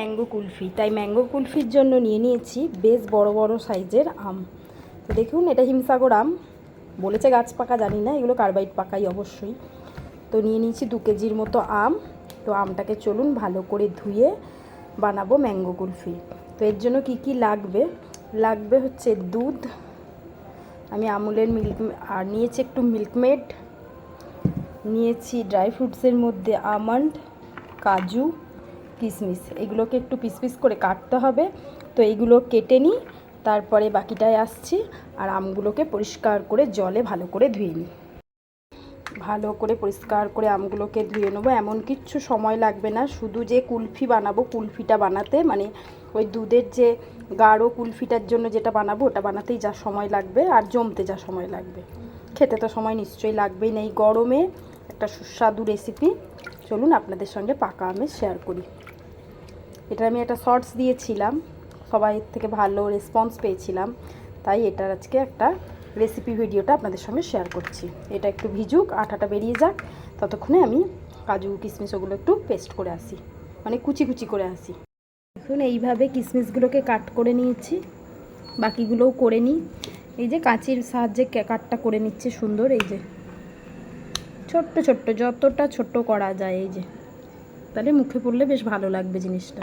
Mango kulfi. তাই mango কুলফির জন্য নিয়ে নিয়েছি বেশ বড় বড় সাইজের আম। তো দেখুন, এটা হিমসাগর আম। বলেছে গাছ পাকা, জানি না, এগুলো কার্বাইড পাকাই অবশ্যই। তো নিয়ে নিয়েছি দু কেজির মতো আম। তো আমটাকে চলুন ভালো করে ধুয়ে বানাবো ম্যাঙ্গো কুলফি। তো এর জন্য কি কি লাগবে? লাগবে হচ্ছে দুধ। আমি আমুলের মিল্ক, আর নিয়েছি একটু মিল্কমেড। নিয়েছি ড্রাই ফ্রুটসের মধ্যে আমন্ড, কাজু। কিশমিশ এগুলোকে একটু পিস পিস করে কাটতে হবে। তো এইগুলো কেটে নিই, তারপরে বাকিটায় আসছি, আর আমগুলোকে পরিষ্কার করে জলে ভালো করে ধুয়ে নিই। ভালো করে পরিষ্কার করে আমগুলোকে ধুয়ে নেব, এমন কিচ্ছু সময় লাগবে না। শুধু যে কুলফি বানাবো, কুলফিটা বানাতে মানে ওই দুধের যে গাঢ় কুলফিটার জন্য যেটা বানাবো, ওটা বানাতেই যা সময় লাগবে, আর জমতে যা সময় লাগবে। খেতে তো সময় নিশ্চয়ই লাগবেই না এই গরমে একটা সুস্বাদু রেসিপি চলুন আপনাদের সঙ্গে পাকা আমের শেয়ার করি। এটা আমি একটা শর্টস দিয়েছিলাম, সবাই থেকে ভালো রেসপন্স পেয়েছিলাম, তাই এটার আজকে একটা রেসিপি ভিডিওটা আপনাদের সঙ্গে শেয়ার করছি। এটা একটু ভিজুক আটাটা বেরিয়ে যাক, ততক্ষণে আমি কাজু কিশমিশ ওগুলো একটু পেস্ট করে আসি মানে কুচি কুচি করে আসি। দেখুন, এইভাবে কিশমিশগুলোকে কাট করে নিয়েছি, বাকিগুলোও করে নিই। এই যে কাঁচির সাহায্যে কাটটা করে নিচ্ছে সুন্দর, এই যে। ছোট্ট ছোট্ট, যতটা ছোট্ট করা যায়, এই যে। তাহলে মুখে পড়লে বেশ ভালো লাগবে জিনিসটা।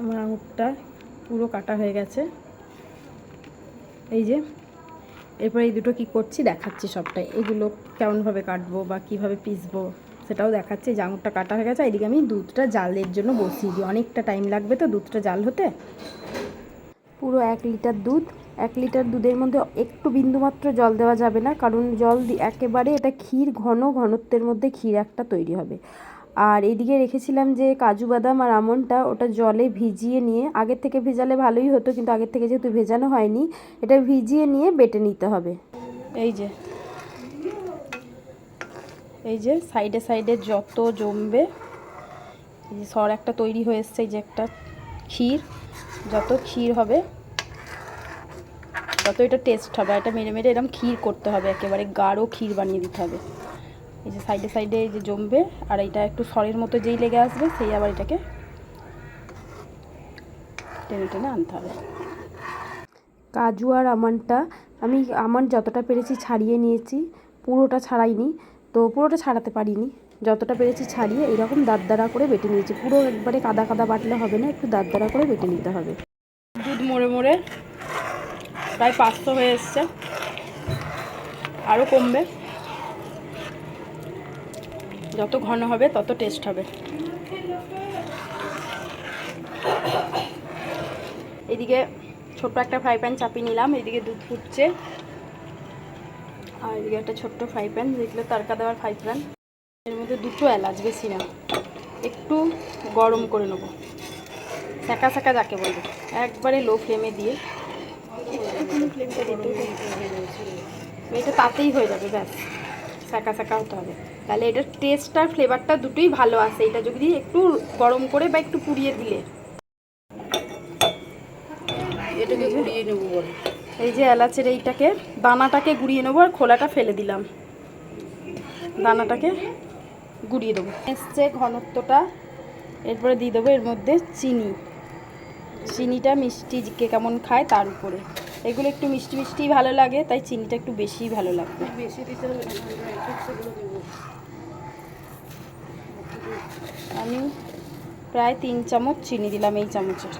আমার আঙুরটা পুরো কাটা হয়ে গেছে। এই যে, এরপর এই দুটো কি করছি দেখাচ্ছি সবটাই। এগুলো কেমনভাবে কাটবো বা কীভাবে পিসবো সেটাও দেখাচ্ছি। যে আঙুরটা কাটা হয়ে গেছে, এদিকে আমি দুধটা জালের জন্য বসিয়ে দিই। অনেকটা টাইম লাগবে তো দুধটা জাল হতে। পুরো এক লিটার দুধ এক লিটার দুধের মধ্যে একটু বিন্দুমাত্র জল দেওয়া যাবে না, কারণ জল একেবারে এটা ক্ষীর ঘন ঘনত্বের মধ্যে ক্ষীর একটা তৈরি হবে। আর এদিকে রেখেছিলাম যে কাজু বাদাম আর আমনটা ওটা জলে ভিজিয়ে নিয়ে, আগের থেকে ভেজালে ভালোই হতো কিন্তু আগের থেকে যেহেতু ভেজানো হয়নি, এটা ভিজিয়ে নিয়ে বেটে নিতে হবে। এই যে। এই যে সাইডে সাইডে যত জমবে, এই যে সর একটা তৈরি হয়ে এসছে যে একটা ক্ষীর, যত ক্ষীর হবে তত এটা টেস্ট হবে, এটা মেরে মেরে এরকম ক্ষীর করতে হবে, একেবারে গাঢ় ক্ষীর বানিয়ে দিতে হবে। এই যে সাইডে সাইডে এই যে জমবে, আর এটা একটু সরের মতো যেই লেগে আসবে, সেই আবার এটাকে টেনে টেনে আনতে হবে। কাজু আর আমনটা আমি আমন যতটা পেরেছি ছাড়িয়ে নিয়েছি, পুরোটা ছাড়াইনি, তো পুরোটা ছাড়াতে পারিনি। যতটা পেরেছি ছাড়িয়ে এরকম দাঁত দাঁড়া করে বেটে নিয়েছি। পুরো একবারে কাদা কাদা বাটলে হবে না, একটু দাঁত দাঁড়া করে বেটে নিতে হবে। দুধ মোড়ে মোড়ে প্রায় পাঁচশো হয়ে এসছে। আরও কমবে। যত ঘন হবে, তত টেস্ট হবে। এদিকে ছোট্ট একটা ফ্রাই প্যান চাপিয়ে নিলাম। এদিকে দুধ ফুটছে। আর এদিকে একটা ছোট্ট ফ্রাই প্যান যেগুলো তারকা দেওয়ার ফ্রাই প্যান এর মধ্যে দুটো এলাচ বেশি না। একটু গরম করে নেব। সেকা সেকা যাকে বলব একবারে লো ফ্লেমে দিয়ে। ফ্লেমটা দিতে এটা তাতেই হয়ে যাবে ব্যাস। সেকা সেকা হতে হবে। তাহলে এটার টেস্ট আর ফ্লেভারটা দুটোই ভালো আসে এটা যদি একটু গরম করে বা একটু পুড়িয়ে দিলে। এটাকে ঘুরিয়ে নেব বলে। এই যে এলাচের এইটাকে দানাটাকে গুঁড়িয়ে নেব আর খোলাটা ফেলে দিলাম। দানাটাকে গুঁড়িয়ে দেবো। এসছে ঘনত্বটা এরপরে দিয়ে দেবো এর মধ্যে চিনি। চিনিটা মিষ্টি কে কেমন খায় তার উপরে। এগুলো একটু মিষ্টি মিষ্টি ভালো লাগে তাই চিনিটা একটু বেশিই ভালো লাগবে। বেশি দিতে হবে আমি প্রায় তিন চামচ চিনি দিলাম এই চামচের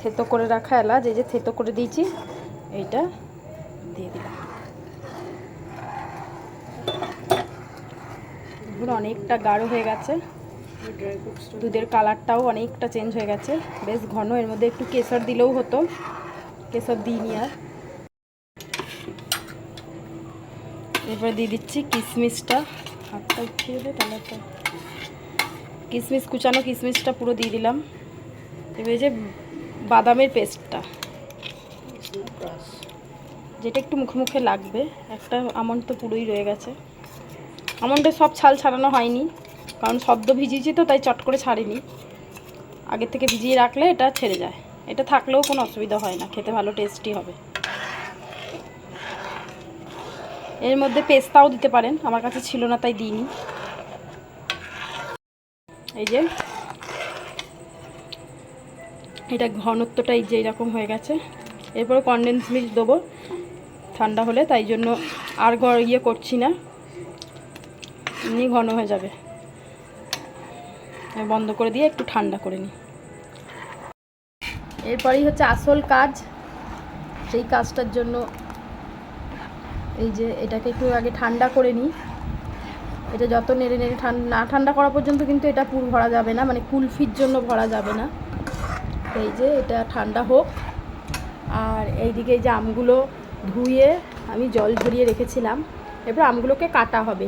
থেতো করে রাখা এলাচ এই যে থেতো করে দিয়েছি এইটা দিয়ে দিলাম। এগুলো অনেকটা গাঢ় হয়ে গেছে। দুধের কালারটাও অনেকটা চেঞ্জ হয়ে গেছে। বেশ ঘন, এর মধ্যে একটু কেশর দিলেও হতো। কেশর দিইনি আর। এরপরে দিয়ে দিচ্ছি কিশমিশটা হাতটা উঠিয়ে দে, তাহলে কিশমিশ কুচানো কিশমিশটা পুরো দিয়ে দিলাম। এবারে যে বাদামের পেস্টটা। যেটা একটু মুখে মুখে লাগবে, একটা আমন্ড তো পুরোই রয়ে গেছে। আমন্ডের সব ছাল ছাড়ানো হয়নি। কারণ সদ্য ভিজিয়েছি তো, তাই চট করে ছাড়িনি। আগের থেকে ভিজিয়ে রাখলে এটা ছেড়ে যায়। এটা থাকলেও কোনো অসুবিধা হয় না, খেতে ভালো টেস্টি হবে। এর মধ্যে পেস্তাও দিতে পারেন, আমার কাছে ছিল না, তাই দিইনি। এই যে, এটা ঘনত্বটা এই যে এরকম হয়ে গেছে। এরপরে কনডেন্স মিল্ক দেবো। ঠান্ডা হলে, তাই জন্য আর ঘর ইয়ে করছি না। এমনি ঘন হয়ে যাবে। আমি বন্ধ করে দিয়ে একটু ঠান্ডা করে নিই। এরপরেই হচ্ছে আসল কাজ। সেই কাজটার জন্য এই যে এটাকে একটু আগে ঠান্ডা করে নিই। এটা যত নেড়ে নেড়ে ঠান্ডা না ঠান্ডা করা পর্যন্ত কিন্তু এটা পুর ভরা যাবে না মানে কুলফির জন্য ভরা যাবে না। এই যে এটা ঠান্ডা হোক। আর এইদিকে এই যে আমগুলো ধুয়ে আমি জল ঝরিয়ে রেখেছিলাম। এরপর আমগুলোকে কাটা হবে।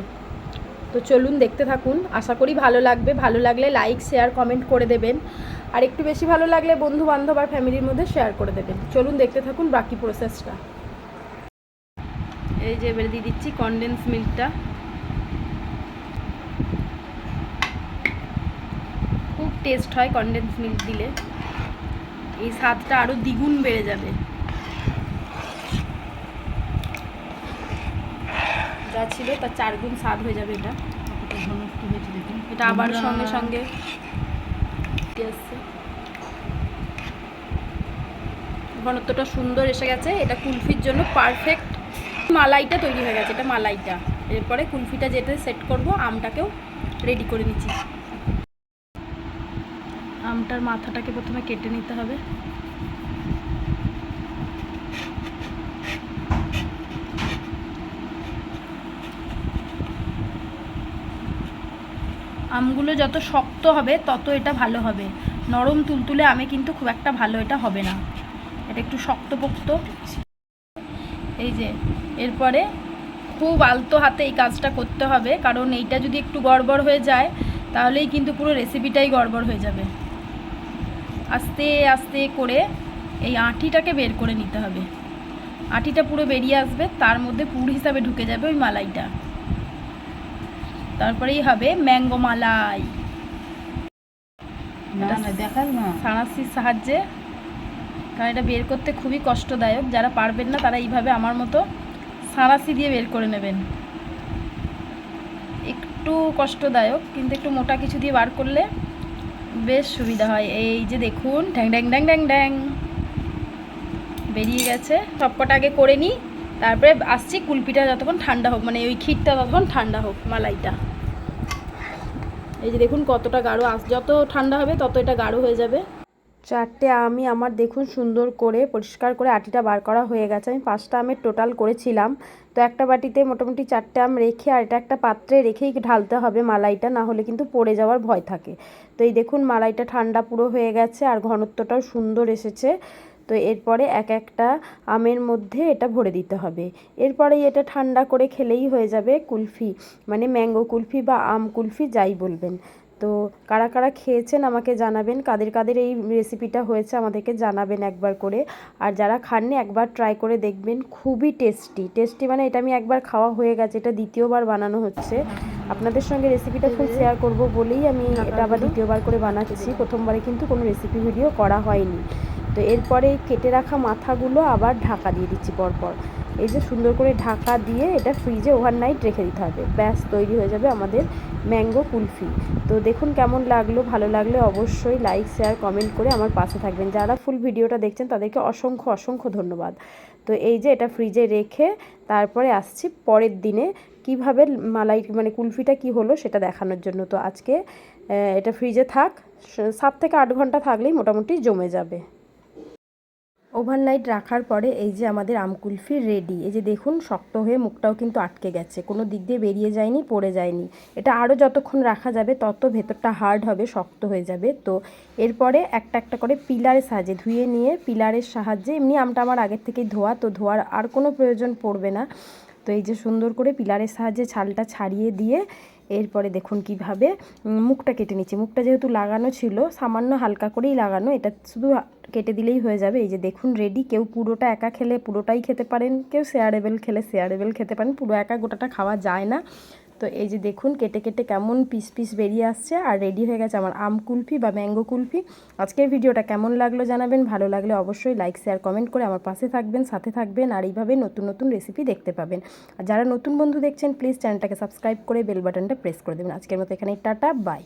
তো চলুন দেখতে থাকুন। আশা করি ভালো লাগবে। ভালো লাগলে লাইক শেয়ার কমেন্ট করে দেবেন। আর একটু বেশি ভালো লাগলে বন্ধু বান্ধব আর ফ্যামিলির মধ্যে শেয়ার করে দেবেন। চলুন দেখতে থাকুন বাকি প্রসেসটা এই যে এবারে দিয়ে দিচ্ছি কনডেন্স মিল্কটা খুব টেস্ট হয় কনডেন্স মিল্ক দিলে। এই স্বাদটা আরও দ্বিগুণ বেড়ে যাবে। যা ছিল তার চার গুণ স্বাদ হয়ে যাবে এটা। এটা আবার সঙ্গে সঙ্গে ঘনত্বটা সুন্দর এসে গেছে। এটা কুলফির জন্য পারফেক্ট মালাইটা তৈরি হয়ে গেছে এটা মালাইটা। এরপরে কুলফিটা যেটা সেট করব আমটাকেও রেডি করে নিচ্ছি। আমটার মাথাটাকে প্রথমে কেটে নিতে হবে। আমগুলো যত শক্ত হবে, তত এটা ভালো হবে। নরম তুলতুলে আমে কিন্তু খুব একটা ভালো এটা হবে না। এটা একটু শক্তপোক্ত। এই যে, এরপরে খুব আলতো হাতে এই কাজটা করতে হবে, কারণ এইটা যদি একটু গড়বড় হয়ে যায়, তাহলেই কিন্তু পুরো রেসিপিটাই গড়বড় হয়ে যাবে। আস্তে আস্তে করে এই আঁটিটাকে বের করে নিতে হবে। আঁটিটা পুরো বেরিয়ে আসবে, তার মধ্যে পুর হিসাবে ঢুকে যাবে ওই মালাইটা। তারপরেই হবে ম্যাঙ্গো মালাই। সাঁড়াশির সাহায্যে। কারণ এটা বের করতে খুবই কষ্টদায়ক। যারা পারবেন না তারা এইভাবে আমার মতো সাঁড়াশি দিয়ে বের করে নেবেন। একটু কষ্টদায়ক কিন্তু একটু মোটা কিছু দিয়ে বার করলে বেশ সুবিধা হয়। এই যে দেখুন ড্যাং ড্যাং ড্যাং ড্যাং ড্যাং বেরিয়ে গেছে। সবকটা আগে করে নিই। তারপরে আসছি কুলপিটা যতক্ষণ ঠান্ডা হোক মানে ওই ক্ষীরটা ততক্ষণ ঠান্ডা হোক, মালাইটা। এই যে দেখুন কতটা গাঢ় আস যত ঠান্ডা হবে তত এটা গাঢ় হয়ে যাবে। চারটে আমি আমার দেখুন সুন্দর করে পরিষ্কার করে আটিটা বার করা হয়ে গেছে। আমি পাঁচটা আমের টোটাল করেছিলাম। তো একটা বাটিতে মোটামুটি চারটে আম রেখে আর এটা একটা পাত্রে রেখেই ঢালতে হবে মালাইটা, না হলে কিন্তু পড়ে যাওয়ার ভয় থাকে। তো এই দেখুন মালাইটা ঠান্ডা পুরো হয়ে গেছে আর ঘনত্বটাও সুন্দর এসেছে। তো এরপরে এক একটা আমের মধ্যে এটা ভরে দিতে হবে। এরপরেই এটা ঠান্ডা করে খেলেই হয়ে যাবে কুলফি মানে ম্যাঙ্গো কুলফি বা আম কুলফি যাই বলবেন। তো কারা কারা খেয়েছেন আমাকে জানাবেন কাদের কাদের এই রেসিপিটা হয়েছে আমাদেরকে জানাবেন একবার করে। আর যারা খাননি একবার ট্রাই করে দেখবেন খুবই টেস্টি টেস্টি মানে এটা আমি একবার খাওয়া হয়ে গেছে এটা দ্বিতীয়বার বানানো হচ্ছে। আপনাদের সঙ্গে রেসিপিটা ফুল শেয়ার করব বলেই আমি এটা আবার দ্বিতীয়বার করে বানাচ্ছি। প্রথমবারে কিন্তু কোনো রেসিপি ভিডিও করা হয়নি। তো এরপরে কেটে রাখা মাথাগুলো আবার ঢাকা দিয়ে দিচ্ছি পরপর। এই যে সুন্দর করে ঢাকা দিয়ে এটা ফ্রিজে ওভারনাইট রেখে দিতে হবে। ব্যাস, তৈরি হয়ে যাবে আমাদের ম্যাঙ্গো কুলফি। তো দেখুন কেমন লাগল, ভালো লাগলে অবশ্যই লাইক শেয়ার কমেন্ট করে আমার পাশে থাকবেন। যারা ফুল ভিডিওটা দেখছেন, তাদেরকে অসংখ্য অসংখ্য ধন্যবাদ। তো এই যে এটা ফ্রিজে রেখে তারপরে আসছি পরের দিনে কীভাবে মালাই মানে কুলফিটা কি হলো সেটা দেখানোর জন্য। তো আজকে এটা ফ্রিজে থাক। সাত থেকে আট ঘণ্টা থাকলেই মোটামুটি জমে যাবে। ওভারনাইট রাখার পরে এই যে আমাদের আমকুলফি রেডি এই যে দেখুন, শক্ত হয়ে মুখটাও কিন্তু আটকে গেছে। কোনো দিক দিয়ে বেরিয়ে যায়নি, পড়ে যায়নি। এটা আরও যতক্ষণ রাখা যাবে, তত ভেতরটা হার্ড হবে, শক্ত হয়ে যাবে। তো এরপরে একটা একটা করে পিলারের সাহায্যে ধুয়ে নিয়ে, পিলারের সাহায্যে, এমনি আমটা আমার আগের থেকেই ধোয়া, তো ধোয়ার আর কোনো প্রয়োজন পড়বে না। তো এই যে সুন্দর করে পিলারের সাহায্যে ছালটা ছাড়িয়ে দিয়ে এরপরে দেখুন কীভাবে মুখটা কেটে নিচ্ছি। মুখটা যেহেতু লাগানো ছিল, সামান্য হালকা করেই লাগানো, এটা শুধু কেটে দিলেই হয়ে যাবে। এই যে দেখুন রেডি কেউ পুরোটা একা খেলে পুরোটাই খেতে পারেন, কেউ শেয়ারেবেল খেলে শেয়ারেবেল খেতে পারেন, পুরো একা গোটাটা খাওয়া যায় না। তো এই যে দেখুন, কেটে কেটে কেমন পিস পিস বেরিয়ে আসছে আর রেডি হয়ে গেছে আমার আম কুলফি বা ম্যাঙ্গো কুলফি। আজকের ভিডিওটা কেমন লাগল জানাবেন, ভালো লাগলে অবশ্যই লাইক শেয়ার কমেন্ট করে আমার পাশে থাকবেন, সাথে থাকবেন আর এইভাবে নতুন নতুন রেসিপি দেখতে পাবেন। আর যারা নতুন বন্ধু দেখছেন প্লিজ চ্যানেলটাকে সাবস্ক্রাইব করে বেল বাটনটা প্রেস করে দেবেন। আজকের মতো এখানে টাটা বাই